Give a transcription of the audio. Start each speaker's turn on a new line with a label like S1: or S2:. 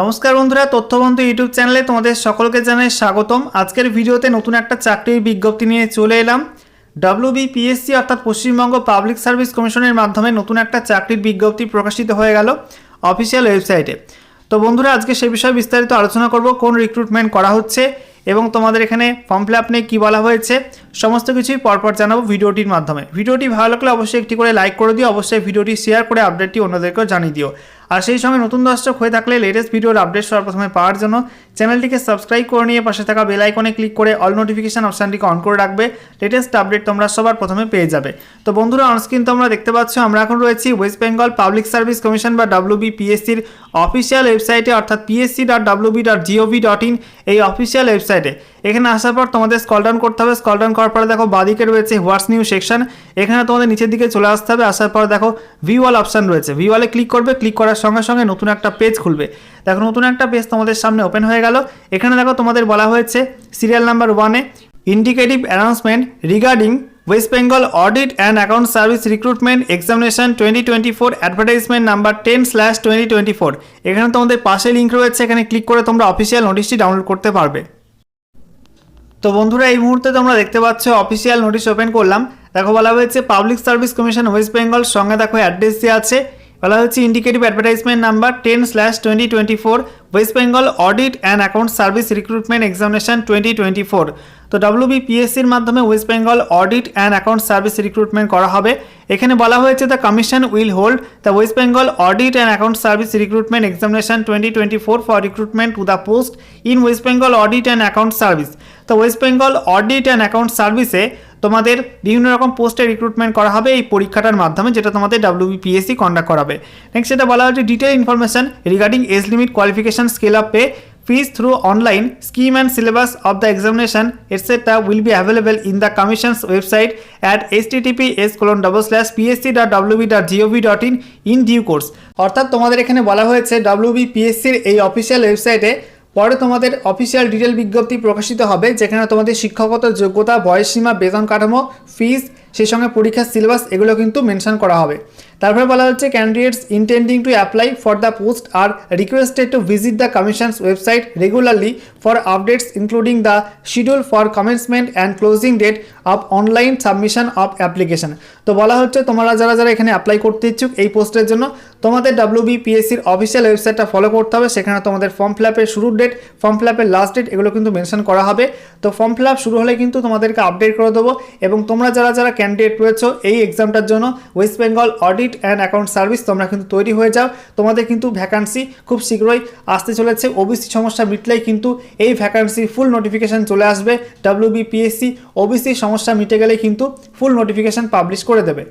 S1: নমস্কার বন্ধুরা, তথ্যবন্ধু ইউটিউব চ্যানেলে তোমাদের সকলকে জানাই স্বাগতম। আজকের ভিডিওতে নতুন একটা চাকরির বিজ্ঞপ্তি নিয়ে চলে এলাম। ডাব্লিউবিপিএসসি অর্থাৎ পশ্চিমবঙ্গ পাবলিক সার্ভিস কমিশনের মাধ্যমে নতুন একটা চাকরির বিজ্ঞপ্তি প্রকাশিত হয়ে গেল অফিসিয়াল ওয়েবসাইটে। তো বন্ধুরা, আজকে সে বিষয়ে বিস্তারিত আলোচনা করব, কোন রিক্রুটমেন্ট করা হচ্ছে এবং তোমাদের এখানে ফর্ম ফিল আপ নিয়ে কী বলা হয়েছে, সমস্ত কিছুই পরপর জানাব ভিডিওটির মাধ্যমে। ভিডিওটি ভালো লাগলে অবশ্যই একটি করে লাইক করে দিও, অবশ্যই ভিডিওটি শেয়ার করে আপডেটটি অন্যদেরকেও জানিয়ে দিও। আর সেই সঙ্গে নতুন দর্শক হয়ে থাকলে লেটেস্ট ভিডিওর আপডেট সবার প্রথমে পাওয়ার জন্য চ্যানেলটিকে সাবস্ক্রাইব করে নিয়ে পাশে থাকা বেল আইকনে ক্লিক করে অল নোটিফিকেশন অপশানটিকে অন করে রাখবে। লেটেস্ট আপডেট তোমরা সবার প্রথমে পেয়ে যাবে। তো বন্ধুরা অনস্ক্রিন তোমরা দেখতে পাচ্ছ, আমরা এখন রয়েছি West Bengal Public Service Commission বা ডাব্লিউবিপিএসসির অফিসিয়াল ওয়েবসাইটে অর্থাৎ PSC dot WB dot GOV dot in এই অফিসিয়াল ওয়েবসাইটে এখানে আসার পর তোমাদের স্কল ডাউন করতে হবে। স্কল ডাউন করার পরে দেখো, বাদিকে রয়েছে হোয়াটস নিউ সেকশন এখানে তোমাদের নিচের দিকে চলে আসতে হবে। আসার পর দেখো ভিউ অল অপশান রয়েছে। ভিউ অলে ক্লিক করবে ক্লিক করার সঙ্গে সঙ্গে নতুন একটা পেজ খুলবে। দেখো, নতুন একটা পেজ তোমাদের সামনে ওপেন হয়ে গেল। এখানে দেখো তোমাদের বলা হয়েছে সিরিয়াল নাম্বার ওয়ানে indicative announcement regarding West Bengal Audit and Account Service recruitment examination twenty twenty four advertisement number ten slash twenty twenty four এখানে তোমাদের পাশে লিঙ্ক রয়েছে, এখানে ক্লিক করে তোমরা অফিসিয়াল নোটিশটি ডাউনলোড করতে পারবে। তো বন্ধুরা, এই মুহূর্তে তোমরা দেখতে পাচ্ছ অফিসিয়াল নোটিশ ওপেন করলাম। দেখো, বলা হয়েছে Public Service Commission West Bengal সঙ্গে দেখো অ্যাড্রেস দেওয়া আছে। বলা হচ্ছে indicative advertisement number ten slash twenty twenty four West Bengal Audit and Account Service recruitment examination twenty twenty four তো ডাব্লিউবিপিএসসির মাধ্যমে West Bengal Audit and Account Service recruitment করা হবে। এখানে বলা হয়েছে the commission will hold the West Bengal Audit and Account Service recruitment examination twenty twenty four for recruitment to the post in West Bengal Audit and Account Service তো West Bengal Audit and Account সার্ভিসে তোমাদের বিভিন্ন রকম পোস্টে recruitment করা হবে এই পরীক্ষাটার মাধ্যমে, যেটা তোমাদের ডাব্লিউবিপিএসসি কন্ডাক্ট করাবে। নেক্সট যেটা বলা হচ্ছে detail information regarding age limit qualification scale of pay fees through online scheme and syllabus of the examination etc will be available in the commission's website at https colon double slash psc.wb.gov.in in due course অর্থাৎ তোমাদের এখানে বলা হয়েছে ডাব্লিউবিপিএসসির এই official ওয়েবসাইটে পরে তোমাদের official detail বিজ্ঞপ্তি প্রকাশিত হবে, যেখানে তোমাদের শিক্ষকতার যোগ্যতা, বয়সসীমা, বেতন কাঠামো ফিস সেই সঙ্গে পরীক্ষার সিলেবাস এগুলো কিন্তু মেনশন করা হবে। তারপরে বলা হচ্ছে candidates intending to apply for the post are requested to visit the commission's website regularly for updates including the schedule for commencement and closing date of online submission of application তো বলা হচ্ছে, তোমরা যারা যারা এখানে অ্যাপ্লাই করতে ইচ্ছুক এই পোস্টের জন্য, তোমাদের ডাব্লিউবিপিএসসির অফিসিয়াল ওয়েবসাইটটা ফলো করতে হবে। সেখানে তোমাদের ফর্ম ফিল আপের শুরুর ডেট ফর্ম ফিল আপের লাস্ট ডেট এগুলো কিন্তু মেনশন করা হবে। তো ফর্ম ফিল আপ শুরু হলে কিন্তু তোমাদেরকে আপডেট করে দেবো এবং তোমরা যারা যারা ক্যান্ডিডেট রয়েছে এই এক্সামটার জন্য। West Bengal Audit and Account Service তোমরা কিন্তু তৈরি হয়ে যাও। তোমাদের কিন্তু ভ্যাকান্সি খুব শীঘ্রই আসতে চলেছে। ওবিসি সমস্যা মিটলেই কিন্তু এই ভ্যাকান্সি ফুল নোটিফিকেশান চলে আসবে। ডাব্লিউবিপিএসসি ওবিসি সমস্যা মিটে গেলেই কিন্তু ফুল নোটিফিকেশান পাবলিশ করে দেবে।